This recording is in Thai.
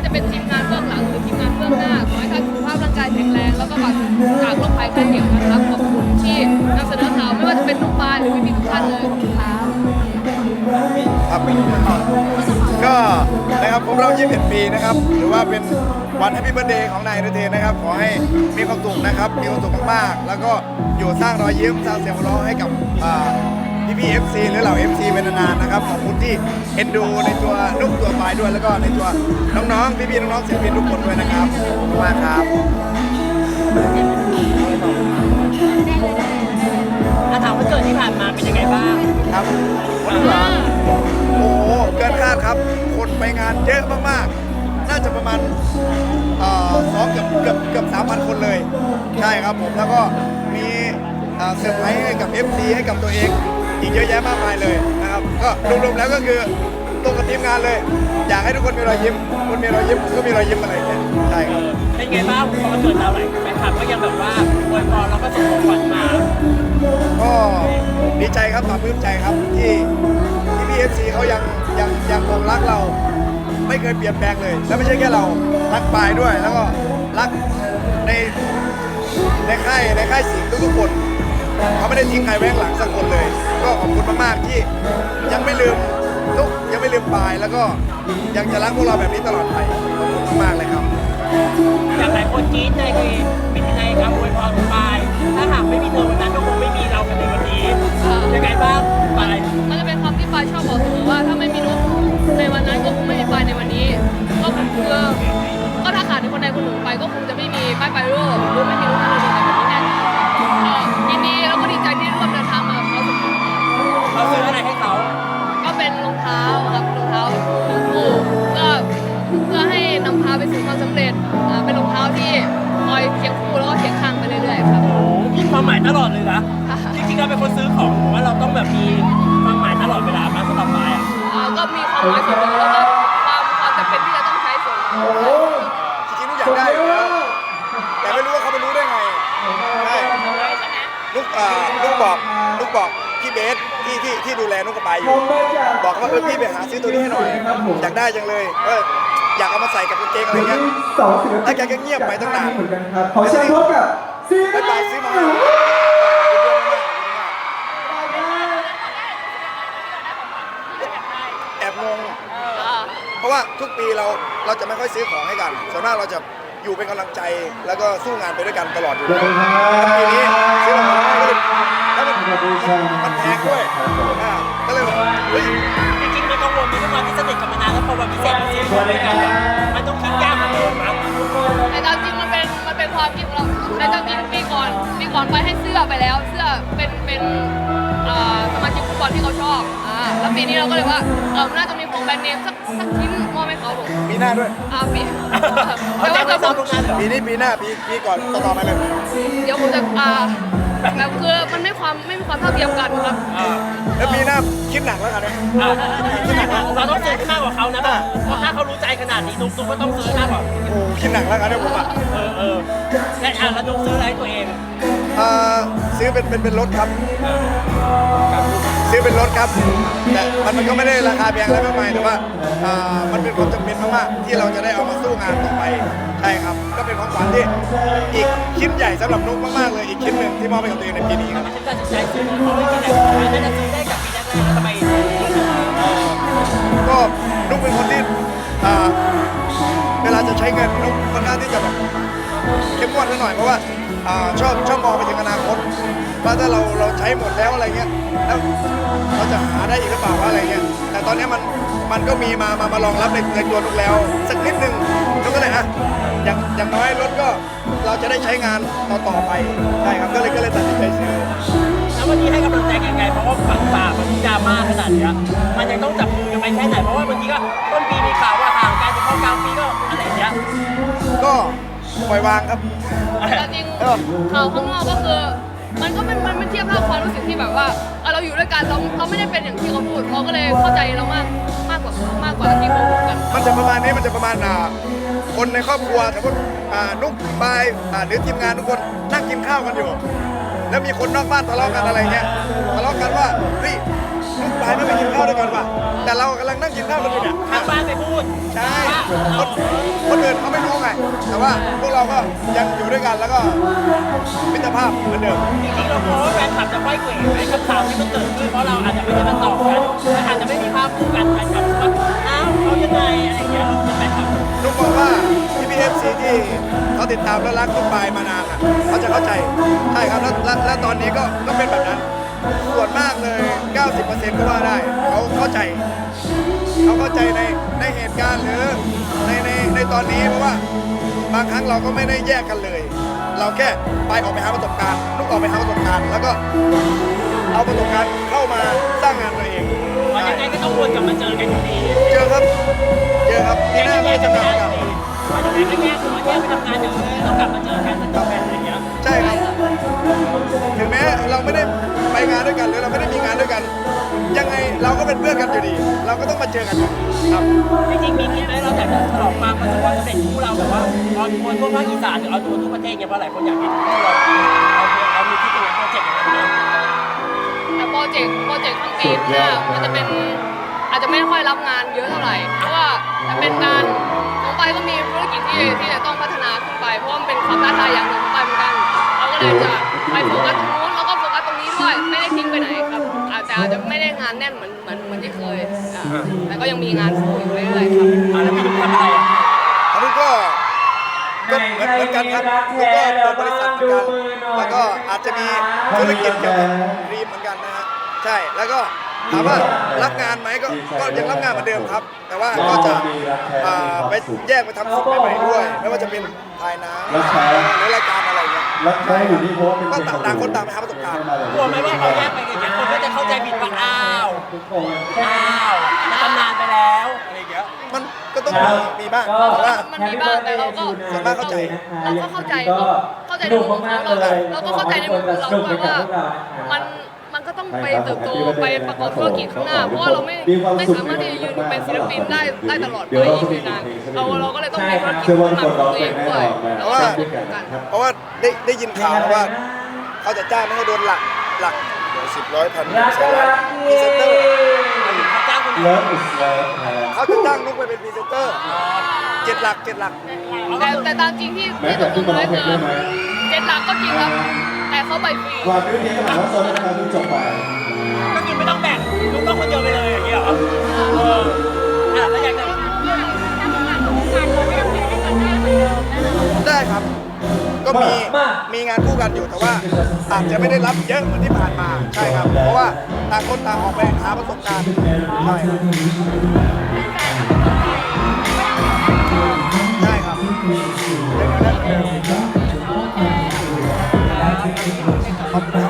ว่าจะเป็นทีมงานเบื้องหลังหรือทีมงานเบื้องหน้าขอให้ท่านสุขภาพร่างกายแข็งแรงแล้วก็ปราศจากโรคภัยไข้เจ็บนะครับขอบคุณที่นำเสนอข่าวไม่ว่าจะเป็นลูกปลาหรือพี่ๆทุกท่านเลยขอบคุณครับ ครับก็นะครับครบรอบ21 ปีนะครับหรือว่าเป็นวันแฮปปี้เบิร์เดย์ของนายนเทนนะครับ ขอให้มีความสุขนะครับ มีความสุขมากๆ แล้วก็อยู่สร้างรอยยิ้มสร้างเสียงหัวเราะให้กับพี่ พีเอฟซีหรือเหล่า FC เป็นนานๆนะครับขอบคุณที่เอ็นดูในตัวนุกตัวปลายด้วยแล้วก็ในตัวน้องๆพี่ๆน้องๆศิลปินทุกคนด้วยนะครับขอบคุณมากครับอาถามว่าเกิดที่ผ่านมาเป็นยังไงบ้างครับวันนี้เหรอโอ้โหเกินคาดครับ คนไปงานเยอะมากๆ น่าจะประมาณเอ่อสองเกือบเกือบเกือบสามพันคนเลย ใช่ครับผมแล้วก็มีเอ่อเซอร์ไพรส์ให้กับ FC ให้กับตัวเอง อีกเยอะแยะมากมายเลยนะครับก็รวมๆแล้วก็คือตรงกับทีมงานเลย อยากให้ทุกคนมีรอยยิ้มคนมีรอยยิ้มผมก็มีรอยยิ้มอะไรอย่างเงี้ยใช่ครับเป็นไงบ้างพอมาเกิดเราหลายแฟนคลับก็ยังแบบว่าอวยพรแล้วก็ส่งของขวัญมาก็ดีใจครับปลาบปลื้มใจครับที่ที่พีเอฟซีเขายังยังยังคงรักเรา ไม่เคยเปลี่ยนแปลงเลย แล้วไม่ใช่แค่เรารักปายด้วย แล้วก็รักในในค่ายในค่ายสิงห์ทุกๆคน เขาไม่ได้ทิ้งใครไว้ข้างหลังสักคนเลย ก็ขอบคุณมากๆที่ยังไม่ลืมทุกยังไม่ลืมปายแล้วก็ยังจะรักพวกเราแบบนี้ตลอดไปขอบคุณมากๆเลยครับอย่างหลายคนกรี๊ดในคือเป็นยังไงครับอวยพรไปถ้าหากไม่มีเธอวันนั้นก็คงไม่มีเรากันในวันนี้ยังไงบ้างไปมันจะเป็นคำที่ปายชอบบอกเสมอว่าถ้าไม่มีนุ๊กในวันนั้นก็คงไม่มีปายในวันนี้ ก็คือก็ถ้าขาดคนใดคนหนึ่งไปก็คงจะไม่มีป้ายไปโร่หรือไม่มีนุ๊กในวันนี้แน่นอน ตลอดเลยนะค่ะจริงๆเราเป็นคนซื้อของหรือว่าเราต้องแบบมีความหมายตลอดเวลามาสำหรับไม้อะอ่าก็มีความหมายส่วนหนึ่งแล้วก็ความความจำเป็นที่จะต้องใช้ส่วนหนึ่งจริงๆลูกอยากได้อยู่แล้วแต่ไม่รู้ว่าเขาไปรู้ได้ไงใช่ลูกอ่าลูกบอกลูกบอกพี่เบสที่ที่ที่ดูแลนุกกระปายอยู่ บอกว่าเออพี่ไปหาซื้อตัวนี้ให้หน่อยอยากได้จังเลยเอออยากเอามาใส่กับกางเกงอะไรเงี้ย สองศิลปินแล้วแกก็เงียบไปตั้งนานเหมือนกันครับขอเชิญพบกับซีไปรีบายส์ซื้อมาแอบงง อ่า เพราะว่าทุกปีเราเราจะไม่ค่อยซื้อของให้กันส่วนมากเราจะอยู่เป็นกำลังใจแล้วก็สู้งานไปด้วยกันตลอดอยู่แล้วปีนี้ซื้อรองเท้าให้แล้วมันมันแพงด้วยอ่าก็เลยแบบเฮ้ยจริงๆมันกังวลมีความที่สนิทกันมานานแล้วพอวันพิเศษมาซื้อของด้วยกันมันต้องคิดยากเหมือนกันแต่ตามจริงมันเป็นมันเป็นความคิดของเราในตามจริงปีก่อนปีก่อนไปให้เสื้อไปแล้ว เสื้อเป็นเป็นอ่าสมาชิกฟุตบอลที่เขาชอบ แล้วปีนี้เราก็เลยว่าเออน่าจะมีของแบรนด์เนมสักสักชิ้นมอบให้เขาผมปีหน้าด้วยอ่าปีเขาแต่จะว่าไม่จะซ้อมตรงนั้นเหรอปีนี้ปีหน้าปีปีก่อนต่อต่อไปเลยเดี๋ยวผมจะอ่าแบบคือมันไม่ความไม่มีความเท่าเทียมกันครับอ่าแล้วปีหน้าคิดหนักแล้วกันนะอ่าเราต้องซื้อให้มากกว่าเขานะเพราะถ้าเขารู้ใจขนาดนี้นุ๊กนุ๊กก็ต้องซื้อให้มากกว่าโอ้คิดหนักแล้วกันเนี่ยผมอะเออเออและอะแล้วนุ๊กซื้ออะไรให้ตัวเองอ่าซื้อเป็นเป็นเป็นรถครับ ซื้อเป็นรถครับ แต่มันมันก็ไม่ได้ราคาแพงอะไรมากมายแต่ว่าอ่ามันเป็นความจำเป็นมากๆที่เราจะได้เอามาสู้งานต่อไปใช่ครับ ก็เป็นของขวัญที่อีกชิ้นใหญ่สำหรับนุ๊กมากๆเลยอีกชิ้นหนึ่งที่มอบให้กับตัวเองในปีนี้ครับฉันตัดสินใจซื้อเพราะว่าที่ไหนน่าจะซื้อได้กับปีแรกๆแล้วทำไมก็นุ๊กเป็นคนที่อ่าเวลาจะใช้เงินนุ๊กค่อนข้างที่จะแบบ เข้มงวดนิดหน่อยเพราะว่าชอบชอบมองไปถึงอนาคตว่าถ้าเราเราใช้หมดแล้วอะไรเงี้ยแล้วเราจะหาได้อีกหรือเปล่าว่าอะไรเงี้ยแต่ตอนนี้มันมันก็มีมามามารองรับในในตัวนุกแล้วสักนิดนึงนุกก็เลยอะอย่างอย่างน้อยรถก็เราจะได้ใช้งานต่อต่อไปใช่ครับก็เลยก็เลยตัดสินใจซื้อแล้ววันนี้ให้กำลังใจยังไงเพราะว่าฝั่งฝ่ามันดราม่าขนาดเนี้ยมันยังต้องจับมือกันไปแค่ไหนเพราะว่าบางทีก็ต้นปีมีข่าวว่า ปล่อยวางครับ แต่จริงข่าวข้างนอกก็คือ มันก็เป็นมันมันเทียบเท่าความรู้สึกที่แบบว่าเออเราอยู่ด้วยกันเราเราไม่ได้เป็นอย่างที่เขาพูดเขาก็เลยเข้าใจเรามากมากกว่ามากกว่าที่เขาพูดกัน มันจะประมาณนี้มันจะประมาณอ่าคนในครอบครัวสมมติอ่านุ๊กปายอ่าหรือทีมงานทุกคนนั่งกินข้าวกันอยู่ แล้วมีคนนอกบ้านทะเลาะกันอะไรเงี้ยทะเลาะกันว่าเฮ้ยลูกปลายไม่ไปกินข้าวด้วยกันว่ะแต่เรากำลังนั่งกินข้าวกันอยู่เนี่ย ทางบ้านไปพูดใช่ว่าคนคนอื่นเขาไม่รู้ไง แต่ว่าพวกเราก็ยังอยู่ด้วยกันแล้วก็มิตรภาพเหมือนเดิมจริงๆเรากลัวว่าแฟนคลับจะไขว้เขวไอ้คำถามที่มันเกิดขึ้นเพราะเราอาจจะไม่ได้มาตอบกันอาจจะไม่มีภาพคู่กันแฟนคลับว่าอ้าวเขายังไงอะไรอย่างเงี้ยเราจะแฟนคลับลูกบอกว่าที่พีเอฟซีที่เขาติดตามและรักลูกปายมานานอะเขาจะเข้าใจใช่ครับแล้วและและตอนนี้ก็ก็เป็นแบบนั้นส่วนมากเลย 90%ก็ว่าได้เขาเข้าใจเขาเข้าใจในในเหตุการณ์หรือในในในตอนนี้เพราะว่า บางครั้งเราก็ไม่ได้แยกกันเลย เราแค่ไปออกไปหาประสบการณ์ลูกออกไปหาประสบการณ์ แล้วก็เอาประสบการณ์เข้ามาสร้างงานตัวเองมันยังไงก็ต้องวนกลับมาเจอกันอยู่ดีเจอครับเจอครับปีหน้าแยก็กกัจะนกไม่ลับได้มาอยู่ดีมันยังไงก็แยกคือมันแยกไปทำงานอย่างอื่นต้องกลับมาเจอกัน เราก็เป็นเพื่อนกันอยู่ดี เราก็ต้องมาเจอกันอยู่ดีครับ จริงๆมีคิดไหมเราอยากจะฉลองความประสบความสำเร็จคู่เราแบบว่าออนทัวร์ทั่วภาคอีสานหรือออนทัวร์ทั่วประเทศเนี่ยเพราะหลายคนอยากเห็นเราเราเรามีคิดยังไงโปรเจกต์อย่างนั้นไหมแต่โปรเจกต์โปรเจกต์ทั้งปีหน้ามันจะเป็นอาจจะไม่ค่อยรับงานเยอะเท่าไหร่ เพราะว่าจะเป็นการของไปก็มีธุรกิจที่ที่จะต้องพัฒนาขึ้นไป เพราะว่ามันเป็นความท้าทายอย่างหนึ่งของไปเหมือนกัน เราก็เลยจะไปโฟกัสตรงนู้นแล้วก็โฟกัสตรงนี้ด้วย ไม่ได้ทิ้งไปไหนาจจะอาจจะไม่ได้งานแน่นเหมือนเหมือนเหมือนที่เคยอ่าแต่ก็ยังมีงานคู่อยู่เรื่อยๆครับ อะแล้วพี่ดุ๊กทำอะไรอะอันนี้ก็ก็เหมือนเหมือนกันครับลูกก็เปิดบริษัทเหมือนกันแล้วก็อาจจะมีธุรกิจเกี่ยวกับรีมเหมือนกันนะฮะใช่แล้วก็ถามว่ารับงานไหมก็ก็ยังรับงานเหมือนเดิมครับ แต่ว่าก็จะอ่าไปแยกไปทำสิ่งใหม่ๆด้วยไม่ว่าจะเป็นถ่ายหน้ำหรือรายการอะไรเงี้ย รักแท้อยู่นี่เพราะว่าเป็นก็ต่างต่างคนต่างไปหาประสบการณ์ กลัวไหมว่าเราแยกไปอย่างเงี้ยคนก็จะเข้าใจ ผิดว่าอ้าวทุกคนอ้าวมันตำนานไปแล้วอะไรอย่างเงี้ย มันก็ต้องมีมีบ้างแต่ว่า มันมีบ้างแต่เราก็ส่วนมากเข้าใจ เราก็เข้าใจเขาเข้าใจในมุมของเราแต่เราก็เข้าใจในมุมของเราด้วยว่ามันมันก็ต้องไปเติบโตไปประกอบธุรกิจข้างหน้าเพราะว่าเราไม่ไม่สามารถที่จะยืนอยู่เป็นศิลปินได้ได้ตลอดไปอีกนานเราเราก็เลยต้องมีธุรกิจเชื่อว่าขึ้นทุกมาคนขร้อองงตัวเพลเองงแน่ด้วยนอนเราก็ครับเพราะว่าได้ได้ยินข่าวมาว่าเขาจะจ้างไม่ให้โดนหลักหลัก สิบร้อยพันแสนล้านพรีเซนเตอร์เขาจ้างคนเดียวเลิฟอิสเลิฟเขาจะจ้างนุกไปเป็นพรีเซนเตอร์เจ็ดหลักเจ็ดหลักแต่แต่ตามจริงที่ที่ตกลงไว้คือเจ็ดหลักก็จริงครับ แต่เขาใบฟรีความรู้นี้ก็หมายว่าตอนนี้การดูจบไปก็คือไม่ต้องแบ่งลูกต้อง ก็มีมีงานคู่กันอยู่แต่ว่าอาจจะไม่ได้รับเยอะเหมือนที่ผ่านมาใช่ครับ เพราะว่าต่างคนต่างออกไปหาประสบการณ์ใช่ครับใช่ครับยังไงได้เหมือนเดิมขอบคุณครับ